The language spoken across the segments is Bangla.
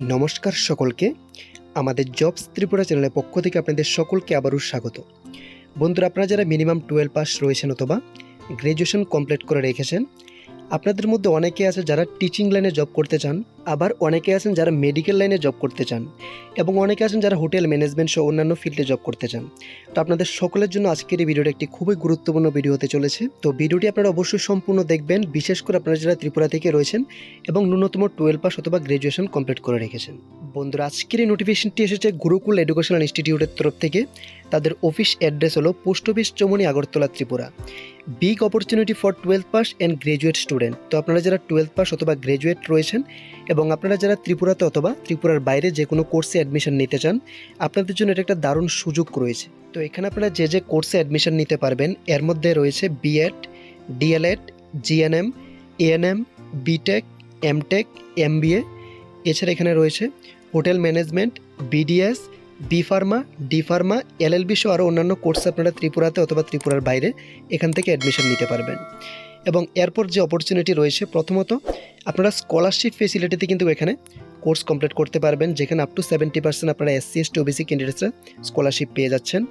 নমস্কার সকলকে। আমাদের জবস ত্রিপুরা চ্যানেলের পক্ষ থেকে আপনাদের সকলকে আবারও স্বাগত। বন্ধুরা, আপনারা যারা মিনিমাম টুয়েলভ পাস রয়েছেন অথবা গ্র্যাজুয়েশন কমপ্লিট করে রেখেছেন আপনাদের মধ্যে অনেকে আছে যারা টিচিং লাইনে জব করতে চান, আবার অনেকে আছেন যারা মেডিকেল লাইনে জব করতে চান, এবং অনেকে আছেন যারা হোটেল ম্যানেজমেন্ট সহ অন্যান্য ফিল্ডে জব করতে চান। তো আপনাদের সকলের জন্য আজকের এই ভিডিওটা একটি খুবই গুরুত্বপূর্ণ ভিডিও হতে চলেছে। তো ভিডিওটি আপনারা অবশ্যই সম্পূর্ণ দেখবেন, বিশেষ করে আপনারা যারা ত্রিপুরা থেকে রয়েছেন, এবং ন্যূনতম টুয়েলভ পাস অথবা গ্র্যাজুয়েশন কমপ্লিট করে রেখেছেন। বন্ধুরা, আজকের এই নোটিফিকেশনটি এসেছে গুরুকুল এডুকেশনাল ইনস্টিটিউটের তরফ থেকে। তাদের অফিস অ্যাড্রেস হলো post office Choumoni Agartala, Tripura. Big opportunity for twelve pass and graduate student তো আপনারা যারা টুয়েলভ পাস অথবা গ্র্যাজুয়েট রয়েছেন এবং আপনারা যারা ত্রিপুরাতে অথবা ত্রিপুরার বাইরে যে কোনো কোর্সে অ্যাডমিশন নিতে চান, আপনাদের জন্য এটা একটা দারুণ সুযোগ রয়েছে। তো এখানে আপনারা যে যে কোর্সে অ্যাডমিশন নিতে পারবেন, এর মধ্যে রয়েছে BEd DElEd GNM ANM BTech MTech MBA এছাড়া এখানে রয়েছে hotel management, BDS, B pharma, D pharma, LLB সহ আরও অন্যান্য কোর্স আপনারা ত্রিপুরাতে অথবা ত্রিপুরার বাইরে এখান থেকে অ্যাডমিশন নিতে পারবেন। এবং এরপর যে অপরচুনিটি রয়েছে, প্রথমত আপনারা স্কলারশিপ ফেসিলিটিতে কিন্তু এখানে কোর্স কমপ্লিট করতে পারবেন, যেখানে আপ টু সেভেন্টি পার্সেন্ট আপনারা এসসি এসটি ওবিসি ক্যান্ডিডেটসরা স্কলারশিপ পেয়ে যাচ্ছেন।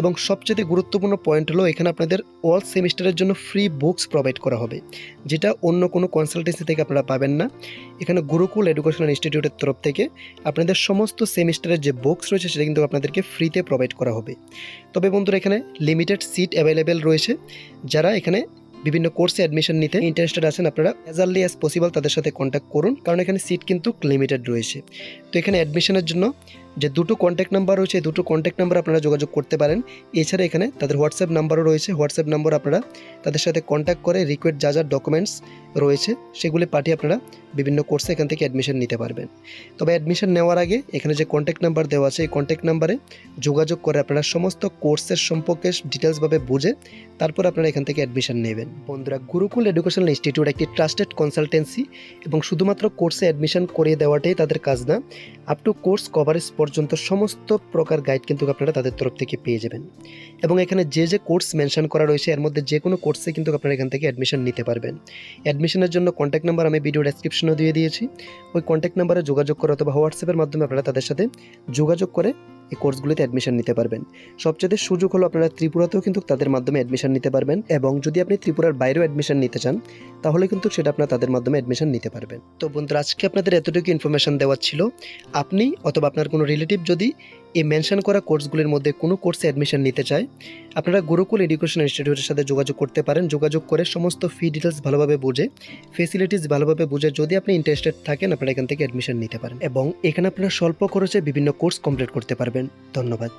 এবং সবচেয়ে গুরুত্বপূর্ণ পয়েন্ট হলো এখানে আপনাদের অল সেমিস্টারের জন্য ফ্রি বুকস প্রোভাইড করা হবে, যেটা অন্য কোনো কনসালটেন্সি থেকে আপনারা পাবেন না। এখানে গুরুকুল এডুকেশনাল ইনস্টিটিউটের তরফ থেকে আপনাদের সমস্ত সেমিস্টারের যে বুকস রয়েছে, সেটা কিন্তু আপনাদেরকে ফ্রিতে প্রোভাইড করা হবে। তবে বন্ধুরা, এখানে লিমিটেড সিট অ্যাভেলেবেল রয়েছে। যারা এখানে বিভিন্ন কোর্সে অ্যাডমিশন নিতে ইন্টারেস্টেড আছেন, আপনারা অ্যাজ আর্লি অ্যাজ পসিবল তাদের সাথে কন্ট্যাক্ট করুন, কারণ এখানে সিট কিন্তু লিমিটেড রয়েছে। তো এখানে অ্যাডমিশনের জন্য যে দুটো কন্ট্যাক্ট নাম্বার রয়েছে, এই দুটো কন্ট্যাক্ট নাম্বার আপনারা যোগাযোগ করতে পারেন। এছাড়া এখানে তাদের হোয়াটসঅ্যাপ নাম্বারও রয়েছে। হোয়াটসঅ্যাপ নাম্বার আপনারা তাদের সাথে কন্ট্যাক্ট করে রিকোয়েস্ট যা যা ডকুমেন্টস রয়েছে, সেগুলি পাঠিয়ে আপনারা বিভিন্ন কোর্সে এখান থেকে অ্যাডমিশন নিতে পারবেন। তবে অ্যাডমিশন নেওয়ার আগে এখানে যে কন্ট্যাক্ট নাম্বার দেওয়া আছে, এই কন্ট্যাক্ট নাম্বারে যোগাযোগ করে আপনারা সমস্ত কোর্সের সম্পর্কে ডিটেলসভাবে বুঝে তারপর আপনারা এখান থেকে অ্যাডমিশন নেবেন। বন্ধুরা, গুরুকুল এডুকেশনাল ইনস্টিটিউট একটি ট্রাস্টেড কনসালটেন্সি এবং শুধুমাত্র কোর্সে অ্যাডমিশন করিয়ে দেওয়াটাই তাদের কাজ না আপ টু কোর্স কভারেজ পর্যন্ত সমস্ত প্রকার গাইড কিন্তু আপনারা তাদের তরফ থেকে পেয়ে যাবেন। এবং এখানে যে যে কোর্স মেনশন করা রয়েছে, এর মধ্যে যে কোনো কোর্সে কিন্তু আপনারা এখান থেকে অ্যাডমিশন নিতে পারবেন। অ্যাডমিশনের জন্য কন্ট্যাক্ট নাম্বার আমি ভিডিও ডেসক্রিপশনেও দিয়ে দিয়েছি। ওই কন্ট্যাক্ট নাম্বারে যোগাযোগ করে অথবা হোয়াটসঅ্যাপের মাধ্যমে আপনারা তাদের সাথে যোগাযোগ করে এই কোর্সগুলিতে অ্যাডমিশন নিতে পারবেন। সবচেয়ে সুযোগ হলো আপনারা ত্রিপুরাতেও কিন্তু তাদের মাধ্যমে অ্যাডমিশন নিতে পারবেন এবং যদি আপনি ত্রিপুরার বাইরেও অ্যাডমিশন নিতে চান, তাহলে কিন্তু সেটা আপনারা তাদের মাধ্যমে অ্যাডমিশন নিতে পারবেন। তো বন্ধুরা, আজকে আপনাদের এতটুকু ইনফরমেশন দেওয়া ছিল। আপনি অথবা আপনার কোনো রিলেটিভ যদি এই মেনশন করা কোর্সগুলির মধ্যে কোনো কোর্সে অ্যাডমিশন নিতে চায়, আপনারা গুরুকুল এডুকেশন ইনস্টিটিউটের সাথে যোগাযোগ করতে পারেন। যোগাযোগ করে সমস্ত ফি ডিটেলস ভালোভাবে বুঝে ফেসিলিটিস ভালোভাবে বুঝে যদি আপনি ইন্টারেস্টেড থাকেন, আপনারা এখান থেকে অ্যাডমিশন নিতে পারেন। এবং এখানে আপনারা স্বল্প খরচে বিভিন্ন কোর্স কমপ্লিট করতে পারবেন। ধন্যবাদ।